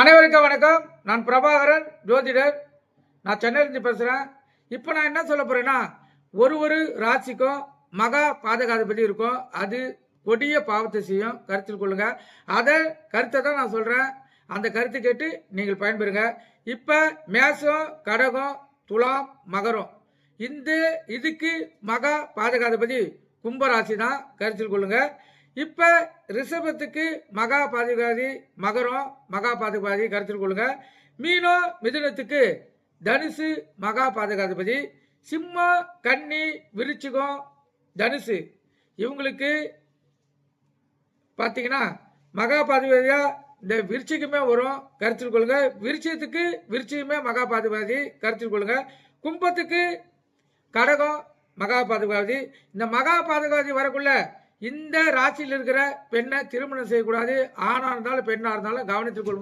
அனைவருக்கும் வணக்கம். நான் பிரபாகரன் ஜோதிடர். நான் சென்னையிலிருந்து பேசுகிறேன் இப்போ நான் என்ன சொல்ல போகிறேன்னா ஒரு ஒரு ராசிக்கும் மகா பாதகாதிபதி இருக்கும். அது கொடிய பாவத்தை செய்யும். கருத்தில் கொள்ளுங்க. அதை கருத்தை தான் நான் சொல்கிறேன் அந்த கருத்து கேட்டு நீங்கள் பயன்பெறுங்க. இப்போ மேசம் கடகம் துலாம் மகரம். இந்த இதுக்கு மகா பாதகாதிபதி கும்பராசி தான். கருத்தில் கொள்ளுங்கள் இப்போ ரிஷபத்துக்கு மகா பாதிபாதி மகரம் மகா பாதிபாதி கருத்தில் கொள்ளுங்க. மீனம் மிதுனத்துக்கு தனுசு மகா பாதுகாதிபதி. சிம்மம் கன்னி விருச்சிகம் தனுசு. இவங்களுக்கு பார்த்தீங்கன்னா மகா பாதுகாதியா இந்த விருச்சிக்குமே வரும் கருத்தில் கொள்ளுங்க. விருச்சியத்துக்கு விருச்சியுமே மகா பாதிபாதி கருத்தில் கொள்ளுங்க. கும்பத்துக்கு கடகம் மகா பாதுகாதி இந்த மகா பாதுகாதி வரக்குள்ள இந்த ராசியில் இருக்கிற பெண்ணை திருமணம் செய்யக்கூடாது. ஆணாக இருந்தாலும் பெண்ணாக இருந்தாலும் கவனித்துக் கொள்க.